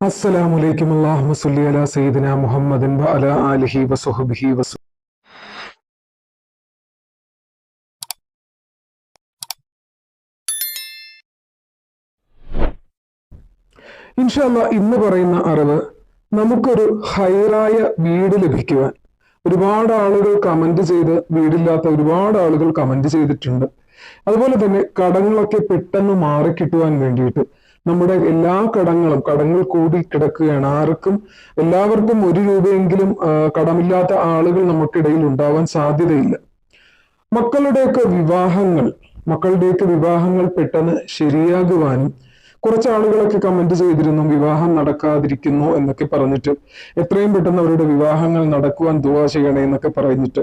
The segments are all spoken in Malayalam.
അസ്സലാമു അലൈക്കും അല്ലാഹുമ്മ സല്ലി അലാ സയ്യിദിന മുഹമ്മദിൻ വ ആലിഹി വസുഹബിഹി വസ ഇൻഷാല്ല ഇന്ന് പറയുന്ന അറിവ് നമുക്കൊരു ഹൈറായ വീട് ലഭിക്കുവാൻ ഒരുപാട് ആളുകൾ കമന്റ് ചെയ്ത് വീടില്ലാത്ത ഒരുപാട് ആളുകൾ കമന്റ് ചെയ്തിട്ടുണ്ട്. അതുപോലെ തന്നെ കടങ്ങളൊക്കെ പെട്ടെന്ന് മാറിക്കിട്ടുവാൻ വേണ്ടിയിട്ട് നമ്മുടെ എല്ലാ കടങ്ങളും കടങ്ങൾ കൂടി കിടക്കുകയാണ്. ആർക്കും എല്ലാവർക്കും ഒരു രൂപയെങ്കിലും കടമില്ലാത്ത ആളുകൾ നമുക്കിടയിൽ ഉണ്ടാവാൻ സാധ്യതയില്ല. മക്കളുടെയൊക്കെ വിവാഹങ്ങൾ മക്കളുടെയൊക്കെ വിവാഹങ്ങൾ പെട്ടെന്ന് ശരിയാകുവാനും കുറച്ച് ആളുകളൊക്കെ കമന്റ് ചെയ്തിരുന്നു വിവാഹം നടക്കാതിരിക്കുന്നു എന്നൊക്കെ പറഞ്ഞിട്ട്. എത്രയും പെട്ടെന്ന് അവരുടെ വിവാഹങ്ങൾ നടക്കുവാൻ ദുവാ ചെയ്യണേ എന്നൊക്കെ പറഞ്ഞിട്ട്.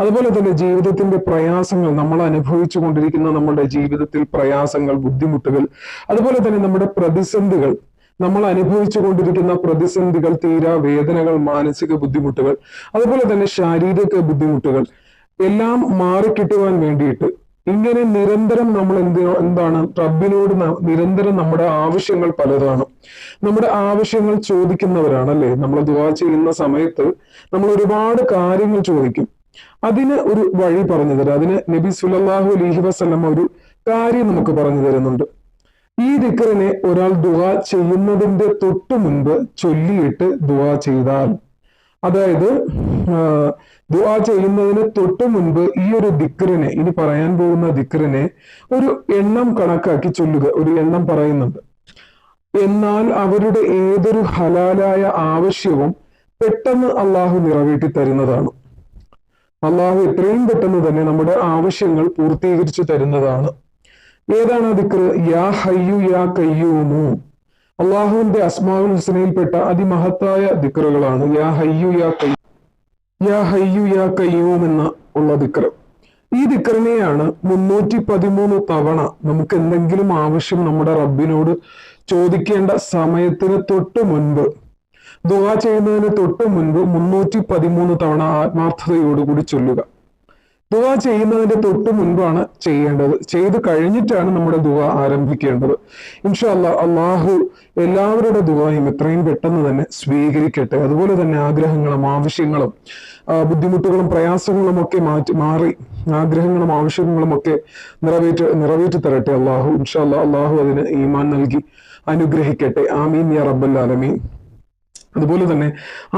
അതുപോലെ തന്നെ ജീവിതത്തിന്റെ പ്രയാസങ്ങൾ നമ്മൾ അനുഭവിച്ചു കൊണ്ടിരിക്കുന്ന നമ്മുടെ ജീവിതത്തിൽ പ്രയാസങ്ങൾ ബുദ്ധിമുട്ടുകൾ അതുപോലെ തന്നെ നമ്മുടെ പ്രതിസന്ധികൾ. നമ്മൾ അനുഭവിച്ചു കൊണ്ടിരിക്കുന്ന പ്രതിസന്ധികൾ തീരാ വേദനകൾ മാനസിക ബുദ്ധിമുട്ടുകൾ അതുപോലെ തന്നെ ശാരീരിക ബുദ്ധിമുട്ടുകൾ എല്ലാം മാറിക്കിട്ടുവാൻ വേണ്ടിയിട്ട് ഇങ്ങനെ നിരന്തരം നമ്മൾ എന്ത് എന്താണ്? റബ്ബിനോട് നിരന്തരം നമ്മുടെ ആവശ്യങ്ങൾ പലതാണ്. നമ്മുടെ ആവശ്യങ്ങൾ ചോദിക്കുന്നവരാണ് അല്ലെ നമ്മൾ ദുവാ ചെയ്യുന്ന സമയത്ത് നമ്മൾ ഒരുപാട് കാര്യങ്ങൾ ചോദിക്കും. അതിന് ഒരു വഴി പറഞ്ഞു തരാം. അതിന് നബി സുലല്ലാഹു അലഹി വസല്ലം ഒരു കാര്യം നമുക്ക് പറഞ്ഞു തരുന്നുണ്ട്. ഈ ദിക്കറിനെ ഒരാൾ ദുവാ ചെയ്യുന്നതിന്റെ തൊട്ടു മുൻപ് ചൊല്ലിയിട്ട് ദുവാ ചെയ്താൽ അതായത് ദുആ ചെയ്യുന്നതിന് തൊട്ടു മുൻപ് ഈ ഒരു ദിക്റിനെ ഇനി പറയാൻ പോകുന്ന ദിക്റിനെ ഒരു എണ്ണം കണക്കാക്കി ചൊല്ലുക ഒരു എണ്ണം പറയുന്നുണ്ട്. എന്നാൽ അവരുടെ ഏതൊരു ഹലാലായ ആവശ്യവും പെട്ടെന്ന് അള്ളാഹു നിറവേറ്റി തരുന്നതാണ്. അള്ളാഹു എത്രയും പെട്ടെന്ന് തന്നെ നമ്മുടെ ആവശ്യങ്ങൾ പൂർത്തീകരിച്ചു തരുന്നതാണ്. ഏതാണ് ആ ദിക്റ്? യാ ഹയ്യു യാ കയ്യൂമു. അള്ളാഹുവിന്റെ അസ്മാവുൽ ഹുസനയിൽപ്പെട്ട അതിമഹത്തായ ദിക്കറുകളാണ് യാ ഹയ്യു യാ കയ്യൂ യാ ഹയ്യു യാ കയ്യൂം എന്ന ഉള്ള ദിക്കർ ഈ ദിക്കറിനെയാണ് മുന്നൂറ്റി പതിമൂന്ന് തവണ നമുക്ക് എന്തെങ്കിലും ആവശ്യം നമ്മുടെ റബ്ബിനോട് ചോദിക്കേണ്ട സമയത്തിന് തൊട്ട് മുൻപ് ദുവാ ചെയ്യുന്നതിന് തൊട്ട് മുൻപ് മുന്നൂറ്റി പതിമൂന്ന് തവണ ആത്മാർത്ഥതയോടുകൂടി ചൊല്ലുക. ദുആ ചെയ്യുന്നതിന്റെ തൊട്ട് മുൻപാണ് ചെയ്യേണ്ടത്. ചെയ്ത് കഴിഞ്ഞിട്ടാണ് നമ്മുടെ ദുവ ആരംഭിക്കേണ്ടത്. ഇൻഷാ അല്ലാ അള്ളാഹു എല്ലാവരുടെ ദുആയും എത്രയും പെട്ടെന്ന് തന്നെ സ്വീകരിക്കട്ടെ. അതുപോലെ തന്നെ ആഗ്രഹങ്ങളും ആവശ്യങ്ങളും ബുദ്ധിമുട്ടുകളും പ്രയാസങ്ങളും ഒക്കെ മാറ്റി മാറി ആഗ്രഹങ്ങളും ആവശ്യങ്ങളും ഒക്കെ നിറവേറ്റ് നിറവേറ്റി തരട്ടെ അള്ളാഹു. ഇൻഷാ അല്ലാ അള്ളാഹു അതിന് ഈമാൻ നൽകി അനുഗ്രഹിക്കട്ടെ. ആമീൻ യാ റബ്ബൽ ആലമീൻ. അതുപോലെ തന്നെ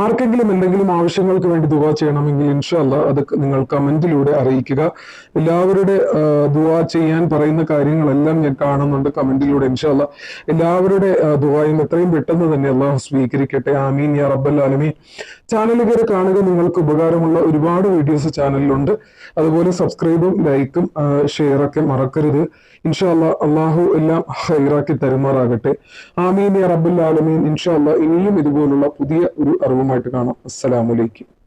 ആർക്കെങ്കിലും എന്തെങ്കിലും ആവശ്യങ്ങൾക്ക് വേണ്ടി ദുവാ ചെയ്യണമെങ്കിൽ ഇൻഷല്ല അത് നിങ്ങൾ കമന്റിലൂടെ അറിയിക്കുക. എല്ലാവരുടെ ദുവാ ചെയ്യാൻ പറയുന്ന കാര്യങ്ങളെല്ലാം ഞാൻ കാണുന്നുണ്ട് കമന്റിലൂടെ ഇൻഷല്ല എല്ലാവരുടെ ദുവായും എത്രയും പെട്ടെന്ന് തന്നെ അള്ളാഹു സ്വീകരിക്കട്ടെ. ആമീൻ യാ റബ്ബൽ ആലമീൻ. ചാനൽ കയറി കാണുക നിങ്ങൾക്ക് ഉപകാരമുള്ള ഒരുപാട് വീഡിയോസ് ചാനലിലുണ്ട്. അതുപോലെ സബ്സ്ക്രൈബും ലൈക്കും ഷെയറൊക്കെ മറക്കരുത്. ഇൻഷാല്ല അള്ളാഹു എല്ലാം ഹൈറാക്കി തരുമാറാകട്ടെ. ആമീൻ യാ റബ്ബുൽ ആലമീൻ. ഇൻഷാല്ല ഇനിയും ഇതുപോലുള്ള പുതിയ ഒരു അറിവുമായിട്ട് കാണാം. അസ്സലാമലൈക്കും